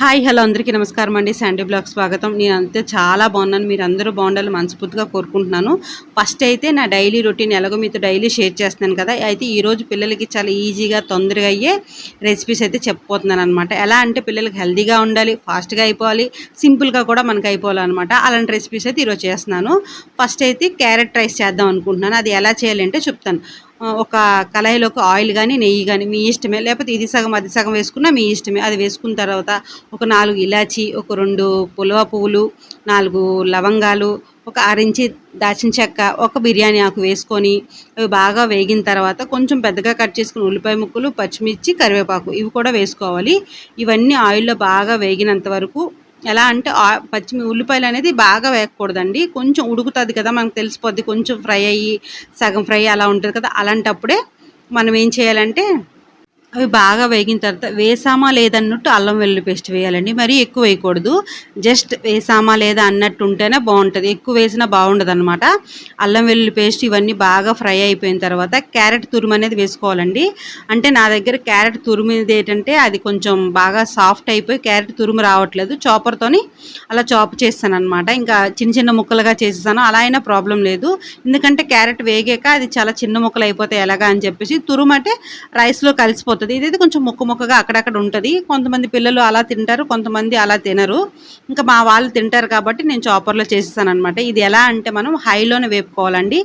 Hi hello అందరికీ నమస్కారం అండి. శాండీ బ్లాగ్ స్వాగతం. నేను అంతే చాలా బాగున్నాను. మీరు అందరూ బాగుండాలని మనస్ఫూర్తిగా కోరుకుంటున్నాను. ఫస్ట్ అయితే నా డైలీ రొటీన్ ఎలాగో మీతో డైలీ షేర్ చేస్తున్నాను కదా. అయితే ఈరోజు పిల్లలకి చాలా ఈజీగా తొందరగా అయ్యే రెసిపీస్ అయితే చెప్పబోతున్నాను అనమాట ఎలా అంటే పిల్లలకి హెల్దీగా ఉండాలి ఫాస్ట్గా అయిపోవాలి సింపుల్గా కూడా మనకి అయిపోవాలన్నమాట. అలాంటి రెసిపీస్ అయితే ఈరోజు చేస్తున్నాను. ఫస్ట్ అయితే క్యారెట్ రైస్ చేద్దాం అనుకుంటున్నాను. అది ఎలా చేయాలంటే చెప్తాను. ఒక కళాయిలోకి ఆయిల్ కానీ నెయ్యి కానీ మీ ఇష్టమే. లేకపోతే ఇది సగం అది సగం వేసుకున్నా మీ ఇష్టమే. అది వేసుకున్న తర్వాత ఒక నాలుగు ఇలాచి ఒక రెండు పులవ పువ్వులు నాలుగు లవంగాలు ఒక అరించి దాచిన చెక్క ఒక బిర్యానీ ఆకు వేసుకొని అవి బాగా వేగిన తర్వాత కొంచెం పెద్దగా కట్ చేసుకుని ఉల్లిపాయ ముక్కలు పచ్చిమిర్చి కరివేపాకు ఇవి కూడా వేసుకోవాలి. ఇవన్నీ ఆయిల్లో బాగా వేగినంత వరకు ఎలా అంటే పచ్చిమి ఉల్లిపాయలు అనేది బాగా వేయకూడదండి. కొంచెం ఉడుకుతుంది కదా మనకు తెలిసిపోద్ది. కొంచెం ఫ్రై అయ్యి సగం ఫ్రై అలా ఉంటుంది కదా అలాంటప్పుడే మనం ఏం చేయాలంటే అవి బాగా వేగిన తర్వాత వేసామా లేదన్నట్టు అల్లం వెల్లుల్లి పేస్ట్ వేయాలండి. మరీ ఎక్కువ వేయకూడదు. జస్ట్ వేసామా లేదా అన్నట్టు ఉంటేనే బాగుంటుంది. ఎక్కువ వేసినా బాగుండదు అనమాట అల్లం వెల్లుల్లి పేస్ట్ ఇవన్నీ బాగా ఫ్రై అయిపోయిన తర్వాత క్యారెట్ తురుము అనేది వేసుకోవాలండి. అంటే నా దగ్గర క్యారెట్ తురుముది ఏంటంటే అది కొంచెం బాగా సాఫ్ట్ అయిపోయి క్యారెట్ తురుము రావట్లేదు. చాపర్తోని అలా చాప్ చేస్తాను అనమాట ఇంకా చిన్న చిన్న ముక్కలుగా చేసేసాను. అలా అయినా ప్రాబ్లం లేదు. ఎందుకంటే క్యారెట్ వేగాక అది చాలా చిన్న ముక్కలు అయిపోతాయి ఎలాగా అని చెప్పేసి తురుము అంటే రైస్లో కలిసిపోతుంది. ఇదైతే కొంచెం మొక్క ముక్కగా అక్కడక్కడ ఉంటుంది. కొంతమంది పిల్లలు అలా తింటారు కొంతమంది అలా తినరు. ఇంకా మా వాళ్ళు తింటారు కాబట్టి నేను చాపర్లో చేసేసాను అనమాట ఇది ఎలా అంటే మనం హైలోనే వేపుకోవాలండి.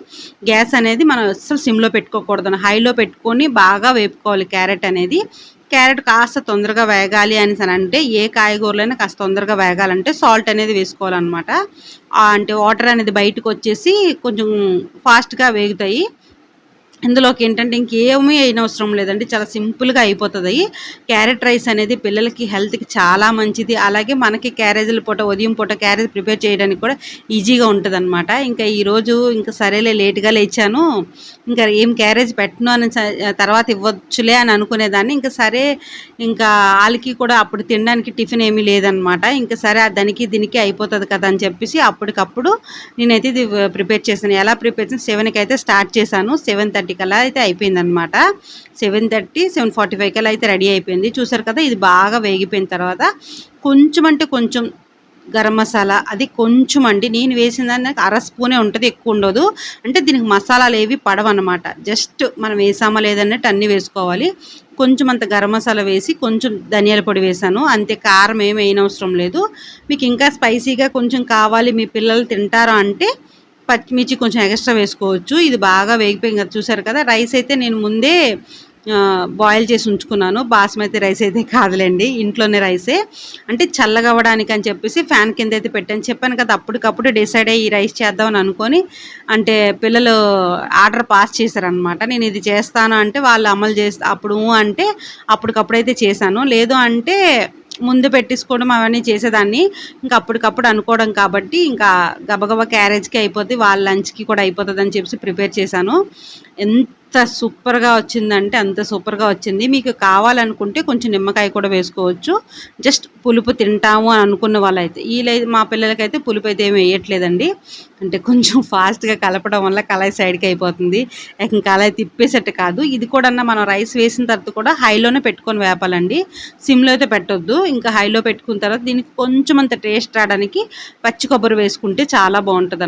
గ్యాస్ అనేది మనం అస్సలు సిమ్లో పెట్టుకోకూడదు. హైలో పెట్టుకొని బాగా వేపుకోవాలి క్యారెట్ అనేది. క్యారెట్ కాస్త తొందరగా వేగాలి అని అంటే ఏ కాయగూరలైనా కాస్త తొందరగా వేగాలంటే సాల్ట్ అనేది వేసుకోవాలన్నమాట. అంటే వాటర్ అనేది బయటకు వచ్చేసి కొంచెం ఫాస్ట్గా వేగుతాయి. ఇందులోకి ఏంటంటే ఇంకేమీ అయినవసరం లేదండి. చాలా సింపుల్గా అయిపోతుంది. క్యారెట్ రైస్ అనేది పిల్లలకి హెల్త్కి చాలా మంచిది. అలాగే మనకి క్యారేజీల పూట ఉదయం పూట క్యారేజ్ ప్రిపేర్ చేయడానికి కూడా ఈజీగా ఉంటుంది అనమాట ఇంకా ఈరోజు ఇంకా సరేలే లేట్గా లేచాను. ఇంకా ఏం క్యారేజ్ పెట్టను అని తర్వాత ఇవ్వచ్చులే అని అనుకునేదాన్ని. ఇంకా సరే ఇంకా వాళ్ళకి కూడా అప్పుడు తినడానికి టిఫిన్ ఏమీ లేదనమాట ఇంకా సరే దానికి దీనికి అయిపోతుంది కదా అని చెప్పేసి అప్పటికప్పుడు నేనైతే ఇది ప్రిపేర్ చేశాను. ఎలా ప్రిపేర్ చేసాను సెవెన్కి అయితే స్టార్ట్ చేశాను. సెవెన్ థర్టీ కల్లా అయితే అయిపోయింది అనమాట seven thirty seven forty five కల్లా అయితే రెడీ అయిపోయింది. చూసారు కదా ఇది బాగా వేగిపోయిన తర్వాత కొంచెం అంటే కొంచెం గరం మసాలా అది కొంచెం అండి. నేను వేసిన దాన్ని అర స్పూనే ఉంటుంది ఎక్కువ ఉండదు. అంటే దీనికి మసాలాలు ఏవి పడవన్నమాట. జస్ట్ మనం వేసామా లేదన్నట్టు అన్నీ వేసుకోవాలి. కొంచెం అంత గరం మసాలా వేసి కొంచెం ధనియాల పొడి వేసాను. అంతే కారం ఏమి అవసరం లేదు. మీకు ఇంకా స్పైసీగా కొంచెం కావాలి మీ పిల్లలు తింటారా అంటే పచ్చిమిర్చి కొంచెం ఎక్స్ట్రా వేసుకోవచ్చు. ఇది బాగా వేగిపోయింది కదా చూసారు కదా? రైస్ అయితే నేను ముందే బాయిల్ చేసి ఉంచుకున్నాను. బాస్మతి రైస్ అయితే కాదులేండి ఇంట్లోనే రైసే. అంటే చల్లగవ్వడానికి అని చెప్పేసి ఫ్యాన్ కింద అయితే పెట్టాను. చెప్పాను కదా అప్పటికప్పుడు డిసైడ్ అయ్యి ఈ రైస్ చేద్దామని అనుకొని అంటే పిల్లలు ఆర్డర్ పాస్ చేశారనమాట నేను ఇది చేస్తాను అంటే వాళ్ళు అమలు చేస్తా అప్పుడు అంటే అంటే అప్పటికప్పుడైతే చేశాను. లేదు అంటే ముందు పెట్టేసుకోవడం అవన్నీ చేసేదాన్ని. ఇంకా అప్పటికప్పుడు అనుకోవడం కాబట్టి ఇంకా గబగబా క్యారేజ్కి అయిపోతుంది వాళ్ళ లంచ్కి కూడా అయిపోతుంది అని చెప్పి ప్రిపేర్ చేశాను. ఎంత సూపర్గా వచ్చిందంటే అంత సూపర్గా వచ్చింది. మీకు కావాలనుకుంటే కొంచెం నిమ్మకాయ కూడా వేసుకోవచ్చు. జస్ట్ పులుపు తింటాము అని అనుకున్న వాళ్ళైతే వీళ్ళై మా పిల్లలకైతే పులుపు అయితే ఏమి వేయట్లేదండి. అంటే కొంచెం ఫాస్ట్గా కలపడం వల్ల కళాయి సైడ్కి అయిపోతుంది. ఇంకా కళాయి తిప్పేసట్టు కాదు. ఇది కూడా మనం రైస్ వేసిన తర్వాత కూడా హైలోనే పెట్టుకొని వేపాలండి. సిమ్లో అయితే పెట్టొద్దు. ఇంకా హైలో పెట్టుకున్న తర్వాత దీనికి కొంచెం అంత టేస్ట్ రావడానికి పచ్చి కొబ్బరి వేసుకుంటే చాలా బాగుంటుంది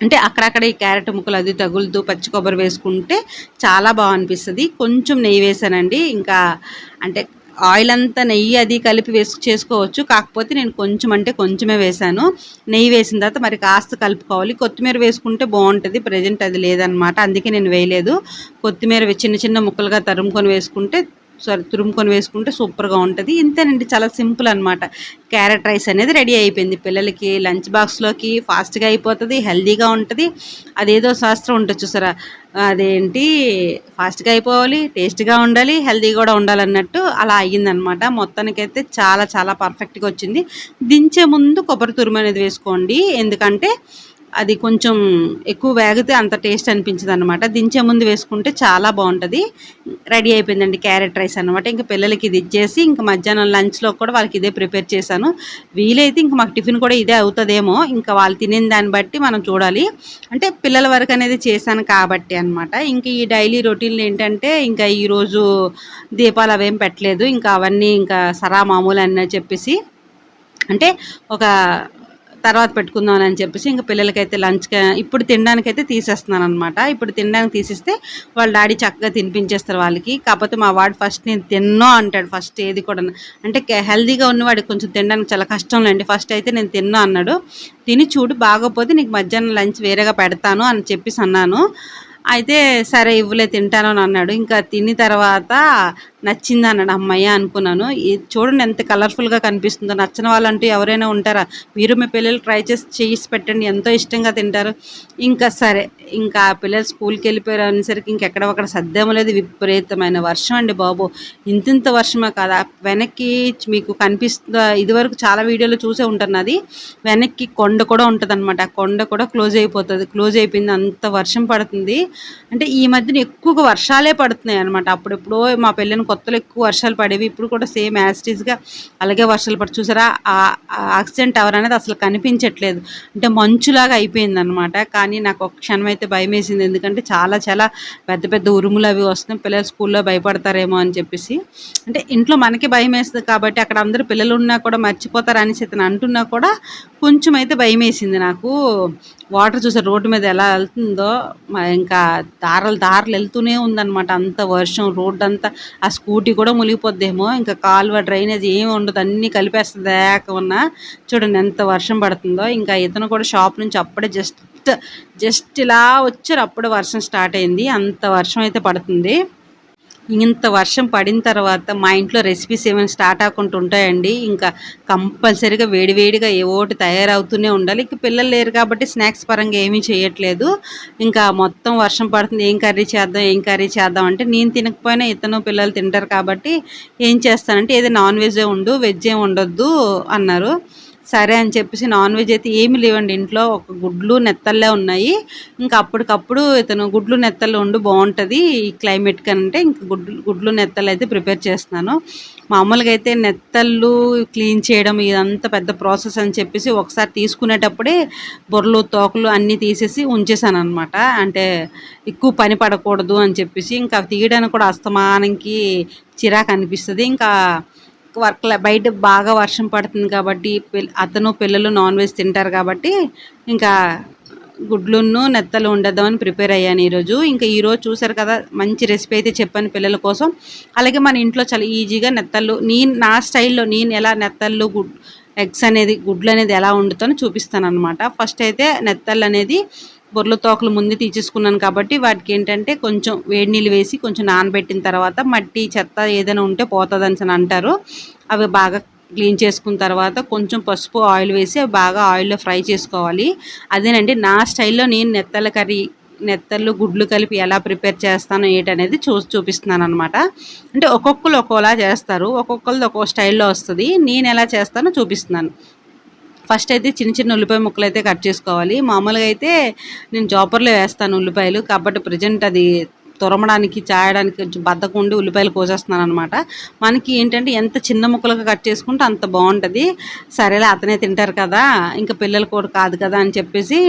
అంటే అక్కడక్కడ ఈ క్యారెట్ ముక్కలు అది తగులుతూ పచ్చి కొబ్బరి వేసుకుంటే చాలా బాగా అనిపిస్తుంది కొంచెం నెయ్యి వేసానండి. ఇంకా అంటే ఆయిల్ అంతా నెయ్యి అది కలిపి వేసు చేసుకోవచ్చు. కాకపోతే నేను కొంచెం అంటే కొంచెమే వేసాను. నెయ్యి వేసిన తర్వాత మరి కాస్త కలుపుకోవాలి. కొత్తిమీర వేసుకుంటే బాగుంటుంది. ప్రజెంట్ అది లేదనమాట అందుకే నేను వేయలేదు. కొత్తిమీర చిన్న చిన్న ముక్కలుగా తరుముకొని వేసుకుంటే సారీ తురుముకొని వేసుకుంటే సూపర్గా ఉంటుంది. ఇంతేనండి చాలా సింపుల్ అనమాట క్యారెట్ రైస్ అనేది రెడీ అయిపోయింది. పిల్లలకి లంచ్ బాక్స్లోకి ఫాస్ట్గా అయిపోతుంది హెల్దీగా ఉంటుంది. అదేదో శాస్త్రం ఉంటుంది చూసారా? అదేంటి? ఫాస్ట్గా అయిపోవాలి టేస్ట్గా ఉండాలి హెల్దీ కూడా ఉండాలన్నట్టు అలా అయ్యిందనమాట మొత్తానికైతే చాలా చాలా పర్ఫెక్ట్గా వచ్చింది. దించే ముందు కొబ్బరి తురుము అనేది వేసుకోండి. ఎందుకంటే అది కొంచెం ఎక్కువ వేగితే అంత టేస్ట్ అనిపించదు అనమాట దించే ముందు వేసుకుంటే చాలా బాగుంటుంది. రెడీ అయిపోయిందండి క్యారెట్ రైస్ అనమాట ఇంకా పిల్లలకి ఇది ఇచ్చేసి ఇంకా మధ్యాహ్నం లంచ్లో కూడా వాళ్ళకి ఇదే ప్రిపేర్ చేశాను. వీలైతే ఇంకా మాకు టిఫిన్ కూడా ఇదే అవుతుందేమో. ఇంకా వాళ్ళు తినిన దాన్ని బట్టి మనం చూడాలి. అంటే పిల్లల వరకు అనేది చేశాను కాబట్టి అనమాట ఇంకా ఈ డైలీ రొటీన్లు ఏంటంటే ఇంకా ఈరోజు దీపాలు అవేం పెట్టలేదు. ఇంకా అవన్నీ ఇంకా సరా మామూలు అని చెప్పేసి అంటే ఒక తర్వాత పెట్టుకుందాం అని చెప్పేసి ఇంకా పిల్లలకైతే లంచ్ ఇప్పుడు తినడానికైతే తీసేస్తున్నాను అనమాట ఇప్పుడు తినడానికి తీసిస్తే వాళ్ళ డాడీ చక్కగా తినిపించేస్తారు వాళ్ళకి. కాకపోతే మా వాడు ఫస్ట్ నేను తిన్నో అంటాడు ఫస్ట్ ఏది కూడా అంటే హెల్దీగా ఉన్నవాడికి కొంచెం తినడానికి చాలా కష్టం లేండి. ఫస్ట్ అయితే నేను తిన్నా అన్నాడు. తిని చూడు బాగోపోతే నీకు మధ్యాహ్నం లంచ్ వేరేగా పెడతాను అని చెప్పేసి అన్నాను. అయితే సరే ఇవ్వలే తింటాను అని అన్నాడు. ఇంకా తిని తర్వాత నచ్చింది అన్నాడు అమ్మయ్య అనుకున్నాను. ఇది చూడండి ఎంత కలర్ఫుల్గా కనిపిస్తుందో. నచ్చిన వాళ్ళంటూ ఎవరైనా ఉంటారా? మీరు మీ పిల్లలు ట్రై చేసి చేసి పెట్టండి. ఎంతో ఇష్టంగా తింటారు. ఇంకా సరే ఇంకా పిల్లలు స్కూల్కి వెళ్ళిపోయారు అనేసరికి ఇంకెక్కడ ఒకడ సర్దేమో లేదు. విపరీతమైన వర్షం అండి బాబు. ఇంతింత వర్షమే కదా. వెనక్కి మీకు కనిపిస్తుందా ఇదివరకు చాలా వీడియోలు చూసే ఉంటాను అది వెనక్కి కొండ కూడా ఉంటుంది అనమాట ఆ కొండ కూడా క్లోజ్ అయిపోతుంది. క్లోజ్ అయిపోయింది. అంత వర్షం పడుతుంది. అంటే ఈ మధ్యన ఎక్కువగా వర్షాలే పడుతున్నాయి అనమాట అప్పుడెప్పుడో మా పెళ్ళిన కొత్తలో ఎక్కువ వర్షాలు పడేవి. ఇప్పుడు కూడా సేమ్ యాస్టీస్గా అలాగే వర్షాలు పడి చూసారా? ఆ ఆక్సిజన్ టవర్ అనేది అసలు కనిపించట్లేదు. అంటే మంచులాగా అయిపోయింది అనమాట కానీ నాకు ఒక క్షణం అయితే భయం వేసింది. ఎందుకంటే చాలా చాలా పెద్ద పెద్ద ఉరుములు అవి వస్తున్నాయి. పిల్లలు స్కూల్లో భయపడతారేమో అని చెప్పేసి. అంటే ఇంట్లో మనకి భయం వేస్తుంది కాబట్టి అక్కడ అందరూ పిల్లలు ఉన్నా కూడా మర్చిపోతారు అనేసి ఇతను అంటున్నా కూడా కొంచెం అయితే భయం వేసింది నాకు. వాటర్ చూసే రోడ్డు మీద ఎలా వెళ్తుందో. ఇంకా దారలు దారలు వెళ్తూనే ఉందన్నమాట అంత వర్షం. రోడ్డు అంతా ఆ స్కూటీ కూడా మునిగిపోద్దేమో. ఇంకా కాలువ డ్రైనేజ్ ఏమి ఉండదు. అన్నీ కలిపేస్తుంది దాకా చూడండి ఎంత వర్షం పడుతుందో. ఇంకా ఇతను కూడా షాప్ నుంచి అప్పుడే జస్ట్ జస్ట్ ఇలా వచ్చారు. అప్పుడే వర్షం స్టార్ట్ అయింది. అంత వర్షం అయితే పడుతుంది. ఇంత వర్షం పడిన తర్వాత మా ఇంట్లో రెసిపీస్ ఏమైనా స్టార్ట్ అవ్వకుండా ఉంటాయండి. ఇంకా కంపల్సరీగా వేడివేడిగా ఏ ఒకటి తయారవుతూనే ఉండాలి. ఇంక పిల్లలు లేరు కాబట్టి స్నాక్స్ పరంగా ఏమీ చేయట్లేదు. ఇంకా మొత్తం వర్షం పడుతుంది. ఏం కర్రీ చేద్దాం ఏం కర్రీ చేద్దాం అంటే నేను తినకపోయినా ఇతను పిల్లలు తింటారు కాబట్టి ఏం చేస్తానంటే ఏదో నాన్ వెజ్ ఉండు వెజ్ ఏం ఉండొద్దు అన్నారు. సరే అని చెప్పేసి నాన్ వెజ్ అయితే ఏమి లేవండి. ఇంట్లో ఒక గుడ్లు నెత్తల్లే ఉన్నాయి. ఇంకా అప్పటికప్పుడు ఇతను గుడ్లు నెత్తలు ఉండు బాగుంటుంది ఈ క్లైమేట్ కంటే ఇంకా గుడ్లు గుడ్లు నెత్తలు అయితే ప్రిపేర్ చేస్తున్నాను. మామూలుగా అయితే నెత్తళ్ళు క్లీన్ చేయడం ఇదంతా పెద్ద ప్రాసెస్ అని చెప్పేసి ఒకసారి తీసుకునేటప్పుడే బొర్రలు తోకలు అన్నీ తీసేసి ఉంచేసాను అనమాట అంటే ఎక్కువ పని పడకూడదు అని చెప్పేసి ఇంకా తీయడానికి కూడా అస్తమానంకి చిరాకు అనిపిస్తుంది. ఇంకా వర్క్ బయట బాగా వర్షం పడుతుంది కాబట్టి అతను పిల్లలు నాన్ వెజ్ తింటారు కాబట్టి ఇంకా గుడ్లును నెత్తలు ఉండదామని ప్రిపేర్ అయ్యాను ఈరోజు. ఇంకా ఈరోజు చూసారు కదా మంచి రెసిపీ అయితే చెప్పాను పిల్లల కోసం. అలాగే మన ఇంట్లో చాలా ఈజీగా నెత్తళ్ళు నేను నా స్టైల్లో నేను ఎలా నెత్తళ్ళు గుడ్ ఎగ్స్ అనేది గుడ్లు అనేది ఎలా వండుతానో చూపిస్తాను అనమాట ఫస్ట్ అయితే నెత్తళ్ళు అనేది బొర్ల తోకలు ముందు తీసేసుకున్నాను కాబట్టి వాటికి ఏంటంటే కొంచెం వేడి నీళ్ళు వేసి కొంచెం నానబెట్టిన తర్వాత మట్టి చెత్త ఏదైనా ఉంటే పోతుందని అంటారు. అవి బాగా క్లీన్ చేసుకున్న తర్వాత కొంచెం పసుపు ఆయిల్ వేసి అవి బాగా ఆయిల్లో ఫ్రై చేసుకోవాలి. అదేనండి నా స్టైల్లో నేను నెత్తల కర్రీ నెత్తళ్ళు గుడ్లు కలిపి ఎలా ప్రిపేర్ చేస్తాను ఏంటనేది చూ చూపిస్తున్నాను అనమాట అంటే ఒక్కొక్కరు ఒక్కోలా చేస్తారు ఒక్కొక్కరిది ఒక్కో స్టైల్లో వస్తుంది. నేను ఎలా చేస్తానో చూపిస్తున్నాను. ఫస్ట్ అయితే చిన్న చిన్న ఉల్లిపాయ ముక్కలు అయితే కట్ చేసుకోవాలి. మామూలుగా అయితే నేను జాపర్లో వేస్తాను ఉల్లిపాయలు. కాబట్టి ప్రజెంట్ అది తురమడానికి చాయడానికి కొంచెం బద్దకు ఉండి ఉల్లిపాయలు కోసేస్తున్నాను అనమాట మనకి ఏంటంటే ఎంత చిన్న ముక్కలుగా కట్ చేసుకుంటే అంత బాగుంటుంది. సరేలే అతనే తింటారు కదా ఇంకా పిల్లలు కూడా కాదు కదా అని చెప్పేసి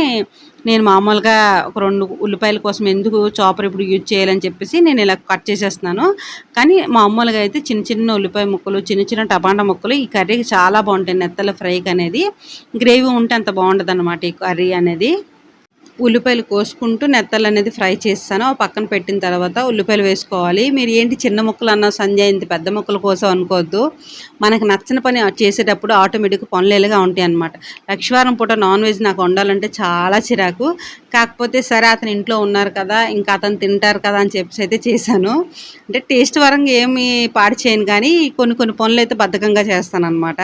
నేను మామూలుగా ఒక రెండు ఉల్లిపాయల కోసం ఎందుకు చాపర్ ఇప్పుడు యూజ్ చేయాలని చెప్పేసి నేను ఇలా కట్ చేసేస్తున్నాను. కానీ మామూలుగా అయితే చిన్న చిన్న ఉల్లిపాయ ముక్కలు చిన్న చిన్న టమాటా ముక్కలు ఈ కర్రీకి చాలా బాగుంటాయి. నెత్తల ఫ్రైకి అనేది గ్రేవీ ఉంటే అంత బాగుంటుంది అనమాట ఈ కర్రీ అనేది. ఉల్లిపాయలు కోసుకుంటూ నెత్తలు అనేది ఫ్రై చేస్తాను. పక్కన పెట్టిన తర్వాత ఉల్లిపాయలు వేసుకోవాలి. మీరు ఏంటి చిన్న ముక్కలు అన్న సంజయ్ ఇంత పెద్ద ముక్కల కోసం అనుకోవద్దు. మనకు నచ్చిన పని చేసేటప్పుడు ఆటోమేటిక్ పనులేలుగా ఉంటాయి అనమాట లక్షవారం పూట నాన్ వెజ్ నాకు వండాలంటే చాలా చిరాకు. కాకపోతే సరే అతను ఇంట్లో ఉన్నారు కదా ఇంకా అతను తింటారు కదా అని చెప్పేసి అయితే చేశాను. అంటే టేస్ట్ వరంగా ఏమి పాడు చేయను కానీ కొన్ని కొన్ని పనులు అయితే బద్ధకంగా చేస్తాను అనమాట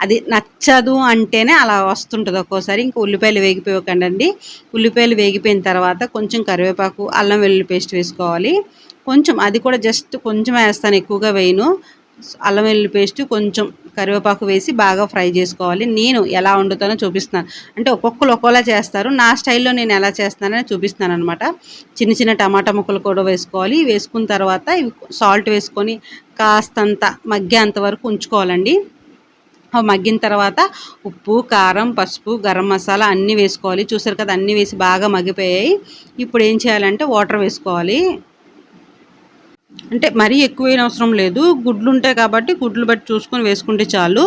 అది నచ్చదు అంటేనే అలా వస్తుంటుంది ఒక్కోసారి. ఇంకా ఉల్లిపాయలు వేగిపోకండి ఉల్లిపాయలు వేగిపోయిన తర్వాత కొంచెం కరివేపాకు అల్లం వెల్లుల్లి పేస్ట్ వేసుకోవాలి. కొంచెం అది కూడా జస్ట్ కొంచెం వేస్తాను ఎక్కువగా వేయను. అల్లం వెల్లుల్లి పేస్ట్ కొంచెం కరివేపాకు వేసి బాగా ఫ్రై చేసుకోవాలి. నేను ఎలా వండుతానో చూపిస్తున్నాను. అంటే ఒక్కొక్కరు ఒక్కోలా చేస్తారు. నా స్టైల్లో నేను ఎలా చేస్తానని చూపిస్తున్నాను అనమాట చిన్న చిన్న టమాటా ముక్కలు కూడా వేసుకోవాలి. వేసుకున్న తర్వాత సాల్ట్ వేసుకొని కాస్తంత మగ్గేంత వరకు ఉంచుకోవాలండి. మగ్గిన తర్వాత ఉప్పు కారం పసుపు గరం మసాలా అన్నీ వేసుకోవాలి. చూసారు కదా అన్నీ వేసి బాగా మగ్గిపోయాయి. ఇప్పుడు ఏం చేయాలంటే వాటర్ వేసుకోవాలి. అంటే మరీ ఎక్కువైన అవసరం లేదు. గుడ్లు ఉంటాయి కాబట్టి గుడ్లు బట్టి చూసుకొని వేసుకుంటే చాలు.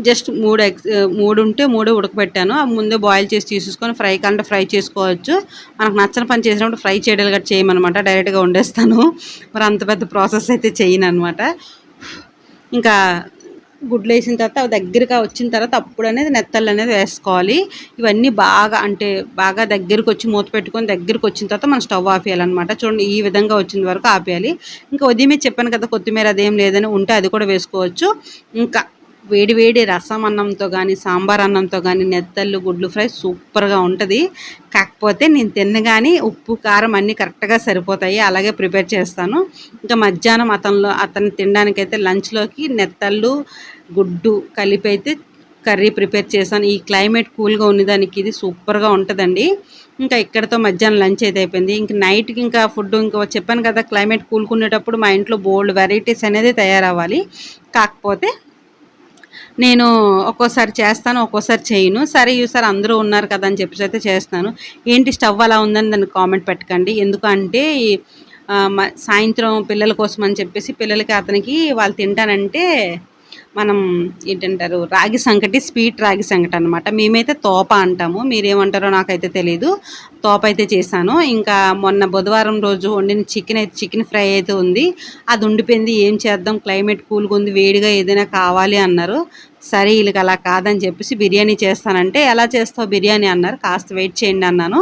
జస్ట్ మూడు ఎగ్స్ మూడు ఉంటే మూడు ఉడకబెట్టాను. అవి ముందే బాయిల్ చేసి తీసుకొని ఫ్రై కంటే ఫ్రై చేసుకోవచ్చు. మనకు నచ్చని పని చేసినప్పుడు ఫ్రై చేయడం గట్రా చేయమన్నమాట. డైరెక్ట్గా వండేస్తాను. మరి అంత పెద్ద ప్రాసెస్ అయితే చేయను అనమాట ఇంకా గుడ్లు వేసిన తర్వాత అవి దగ్గరగా వచ్చిన తర్వాత అప్పుడు అనేది నెత్తళ్ళు అనేది వేసుకోవాలి. ఇవన్నీ బాగా అంటే బాగా దగ్గరకు వచ్చి మూత పెట్టుకొని దగ్గరకు వచ్చిన తర్వాత మనం స్టవ్ ఆపేయాలన్నమాట. చూడండి ఈ విధంగా వచ్చిన వరకు ఆపేయాలి. ఇంకా ఉదయమే చెప్పాను కదా కొత్తిమీర అదేం లేదని ఉంటే అది కూడా వేసుకోవచ్చు. ఇంకా వేడి వేడి రసం అన్నంతో కానీ సాంబార్ అన్నంతో కానీ నెత్తళ్ళు గుడ్లు ఫ్రై సూపర్గా ఉంటుంది. కాకపోతే నేను తిన్నగాని ఉప్పు కారం అన్నీ కరెక్ట్గా సరిపోతాయి. అలాగే ప్రిపేర్ చేస్తాను. ఇంకా మధ్యాహ్నం అతనిలో అతను తినడానికైతే లంచ్లోకి నెత్తళ్ళు గుడ్డు కలిపి అయితే కర్రీ ప్రిపేర్ చేశాను. ఈ క్లైమేట్ కూల్గా ఉన్నదానికి ఇది సూపర్గా ఉంటుందండి. ఇంకా ఇక్కడతో మధ్యాహ్నం లంచ్ అయితే అయిపోయింది. ఇంకా నైట్కి ఇంకా ఫుడ్ ఇంకా చెప్పాను కదా క్లైమేట్ కూల్కునేటప్పుడు మా ఇంట్లో బోల్డ్ వెరైటీస్ అనేది తయారవ్వాలి. కాకపోతే నేను ఒక్కోసారి చేస్తాను ఒక్కోసారి చేయను. సరే ఈసారి అందరూ ఉన్నారు కదా అని చెప్పేసి అయితే చేస్తాను. ఏంటి స్టవ్ అలా ఉందని దాన్ని కామెంట్ పెట్టకండి. ఎందుకంటే సాయంత్రం పిల్లల కోసం అని చెప్పేసి పిల్లలకి అతనికి వాళ్ళు తింటానంటే మనం ఏంటంటారు రాగి సంకటి స్వీట్ రాగి సంకటి అనమాట మేమైతే తోప అంటాము. మీరేమంటారో నాకైతే తెలీదు. తోప అయితే చేశాను. ఇంకా మొన్న బుధవారం రోజు వండిన చికెన్ అయితే చికెన్ ఫ్రై అయితే ఉంది. అది ఉండిపోయింది. ఏం చేద్దాం? క్లైమేట్ కూల్గా ఉంది. వేడిగా ఏదైనా కావాలి అన్నారు. సరే వీళ్ళకి అలా కాదని చెప్పేసి బిర్యానీ చేస్తానంటే ఎలా చేస్తావు బిర్యానీ? అన్నారు. కాస్త వెయిట్ చేయండి అన్నాను.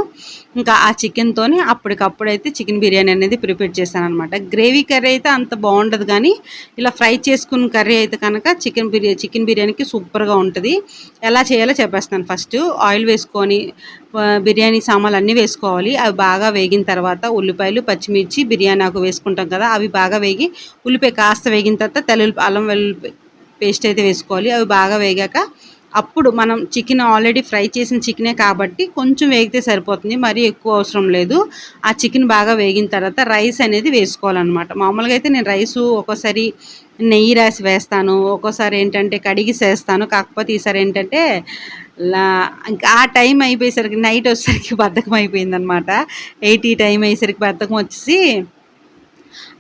ఇంకా ఆ చికెన్తో అప్పటికప్పుడైతే చికెన్ బిర్యానీ అనేది ప్రిపేర్ చేశాను అనమాట గ్రేవీ కర్రీ అయితే అంత బాగుండదు కానీ ఇలా ఫ్రై చేసుకున్న కర్రీ అయితే కనుక చికెన్ బిర్యానీ చికెన్ బిర్యానీకి సూపర్గా ఉంటుంది. ఎలా చేయాలో చెప్పేస్తాను ఫస్ట్. ఆయిల్ వేసుకొని బిర్యానీ సామాన్లు అన్నీ వేసుకోవాలి. అవి బాగా వేగిన తర్వాత ఉల్లిపాయలు పచ్చిమిర్చి బిర్యానీ ఆకు వేసుకుంటాం కదా అవి బాగా వేగి ఉల్లిపాయ కాస్త వేగిన తర్వాత తెల్లుల్లి అల్లం వెల్లుల్లి పేస్ట్ అయితే వేసుకోవాలి. అవి బాగా వేగాక అప్పుడు మనం చికెన్ ఆల్రెడీ ఫ్రై చేసిన చికెనే కాబట్టి కొంచెం వేగితే సరిపోతుంది. మరీ ఎక్కువ అవసరం లేదు. ఆ చికెన్ బాగా వేగిన తర్వాత రైస్ అనేది వేసుకోవాలన్నమాట. మామూలుగా అయితే నేను రైసు ఒక్కోసారి నెయ్యి రాసి వేస్తాను. ఒక్కోసారి ఏంటంటే కడిగి చేస్తాను. కాకపోతే ఈసారి ఏంటంటే ఆ టైం అయిపోయేసరికి నైట్ వచ్చేసరికి బద్ధకం అయిపోయిందనమాట ఎయిటీ టైం అయ్యేసరికి బద్ధకం వచ్చేసి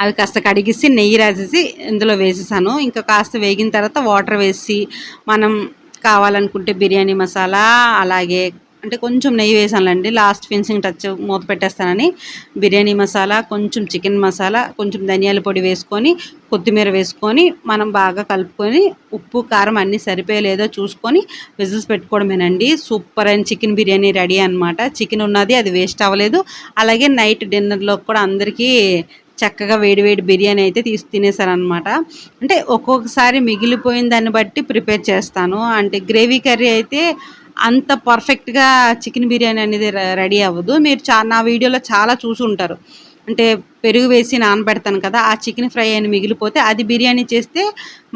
అవి కాస్త కడిగిసి నెయ్యి రాసేసి ఇందులో వేసేసాను. ఇంకా కాస్త వేగిన తర్వాత వాటర్ వేసి మనం కావాలనుకుంటే బిర్యానీ మసాలా అలాగే అంటే కొంచెం నెయ్యి వేసానులేండి. లాస్ట్ ఫినిషింగ్ టచ్ మూత పెట్టేస్తానని. బిర్యానీ మసాలా కొంచెం చికెన్ మసాలా కొంచెం ధనియాల పొడి వేసుకొని కొత్తిమీర వేసుకొని మనం బాగా కలుపుకొని ఉప్పు కారం అన్నీ సరిపోయలేదో చూసుకొని whistles పెట్టుకోవడమేనండి. Super and chicken biryani ready అనమాట చికెన్ ఉన్నది అది వేస్ట్ అవ్వలేదు. అలాగే నైట్ డిన్నర్లో కూడా అందరికీ చక్కగా వేడివేడి బిర్యానీ అయితే తీసి తినేసారనమాట అంటే ఒక్కొక్కసారి మిగిలిపోయిన దాన్ని బట్టి ప్రిపేర్ చేస్తాను. అంటే గ్రేవీ కర్రీ అయితే అంత పర్ఫెక్ట్గా చికెన్ బిర్యానీ అనేది రెడీ అవ్వదు. మీరు చా నా వీడియోలో చాలా చూసి ఉంటారు అంటే పెరుగు వేసి నానబెడతాను కదా ఆ చికెన్ ఫ్రై అని మిగిలిపోతే అది బిర్యానీ చేస్తే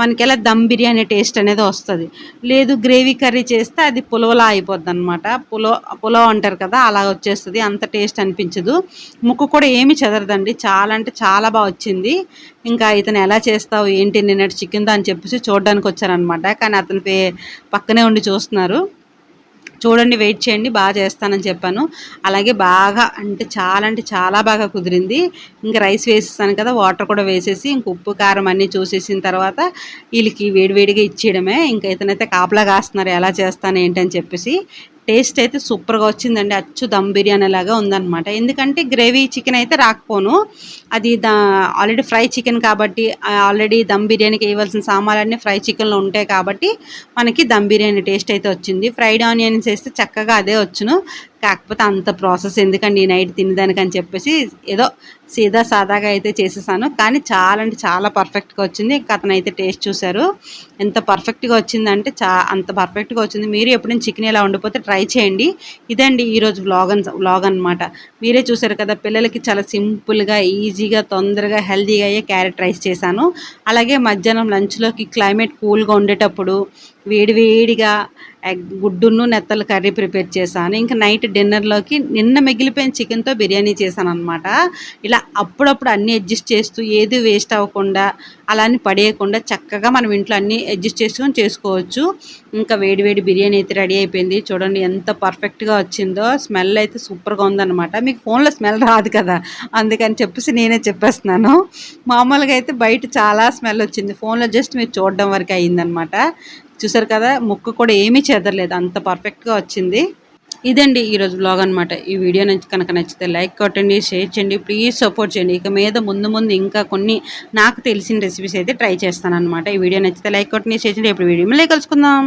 మనకి ఎలా దమ్ బిర్యానీ టేస్ట్ అనేది వస్తుంది. లేదు గ్రేవీ కర్రీ చేస్తే అది పులవలా అయిపోద్ది అనమాట పులో పులవ అంటారు కదా అలా వచ్చేస్తుంది అంత టేస్ట్ అనిపించదు. ముక్కు కూడా ఏమి చెదరదండి చాలా అంటే చాలా బాగా వచ్చింది. ఇంకా ఇతను ఎలా చేస్తావు ఏంటి నిన్నటి చికెన్ అని చెప్పేసి చూడడానికి వచ్చారనమాట కానీ అతని పక్కనే ఉండి చూస్తున్నారు. చూడండి వెయిట్ చేయండి బాగా చేస్తానని చెప్పాను. అలాగే బాగా అంటే చాలా అంటే చాలా బాగా కుదిరింది. ఇంకా రైస్ వేసేస్తాను కదా వాటర్ కూడా వేసేసి ఇంక ఉప్పు కారం అన్నీ చూసేసిన తర్వాత వీళ్ళకి వేడివేడిగా ఇచ్చేయడమే. ఇంకా ఇతనైతే కాపలా కాస్తున్నారు ఎలా చేస్తాను ఏంటని చెప్పేసి టేస్ట్ అయితే సూపర్గా వచ్చిందండి. అచ్చు దమ్ బిర్యానీ లాగా ఉందన్నమాట. ఎందుకంటే గ్రేవీ చికెన్ అయితే రాకపోను. అది దా ఆల్రెడీ ఫ్రై చికెన్ కాబట్టి ఆల్రెడీ దమ్ బిర్యానీకి వేయవలసిన సామాన్లన్నీ ఫ్రై చికెన్లో ఉంటాయి కాబట్టి మనకి దమ్ బిర్యానీ టేస్ట్ అయితే వచ్చింది. ఫ్రైడ్ ఆనియన్స్ వేస్తే చక్కగా అదే వచ్చును. కాకపోతే అంత ప్రాసెస్ ఎందుకండి ఈ నైట్ తినేదానికి అని చెప్పేసి ఏదో సీదా సాదాగా అయితే చేసేసాను. కానీ చాలా అంటే చాలా పర్ఫెక్ట్గా వచ్చింది. ఇంకా అతను అయితే టేస్ట్ చూశారు. ఎంత పర్ఫెక్ట్గా వచ్చిందంటే చా అంత పర్ఫెక్ట్గా వచ్చింది. మీరు ఎప్పుడైనా చికెన్ ఇలా ఉండిపోతే ట్రై చేయండి. ఇదండి ఈరోజు వ్లాగ్ వ్లాగ్ అనమాట మీరే చూసారు కదా పిల్లలకి చాలా సింపుల్గా ఈజీగా తొందరగా హెల్దీగా అయ్యే క్యారెట్ రైస్ చేశాను. అలాగే మధ్యాహ్నం లంచ్లోకి క్లైమేట్ కూల్గా ఉండేటప్పుడు వేడివేడిగా ఎగ్ గుడ్డును నెత్తలు కర్రీ ప్రిపేర్ చేశాను. ఇంకా నైట్ డిన్నర్లోకి నిన్న మిగిలిపోయిన చికెన్తో బిర్యానీ చేశాను అనమాట ఇలా అప్పుడప్పుడు అన్నీ అడ్జస్ట్ చేస్తూ ఏది వేస్ట్ అవ్వకుండా అలా అని పడేయకుండా చక్కగా మనం ఇంట్లో అన్నీ అడ్జస్ట్ చేసుకొని చేసుకోవచ్చు. ఇంకా వేడివేడి బిర్యానీ అయితే రెడీ అయిపోయింది. చూడండి ఎంత పర్ఫెక్ట్గా వచ్చిందో. స్మెల్ అయితే సూపర్గా ఉందన్నమాట. మీకు ఫోన్లో స్మెల్ రాదు కదా. అందుకని చెప్పేసి నేనే చెప్పేస్తున్నాను. మామూలుగా అయితే బయట చాలా స్మెల్ వచ్చింది. ఫోన్లో జస్ట్ మీరు చూడడం వరకు అయ్యిందనమాట చూసారు కదా ముక్క కూడా ఏమీ చెదరలేదు. అంత పర్ఫెక్ట్గా వచ్చింది. ఇదండి ఈరోజు బ్లాగ్ అనమాట ఈ వీడియో నచ్చి కనుక నచ్చితే లైక్ కొట్టండి షేర్ చేయండి ప్లీజ్ సపోర్ట్ చేయండి. ఇక మీద ముందు ముందు ఇంకా కొన్ని నాకు తెలిసిన రెసిపీస్ అయితే ట్రై చేస్తాను అనమాట ఈ వీడియో నచ్చితే లైక్ కొట్టండి షేర్ చేయండి. ఇప్పుడు వీడియో మళ్ళీ కలుసుకుందాం.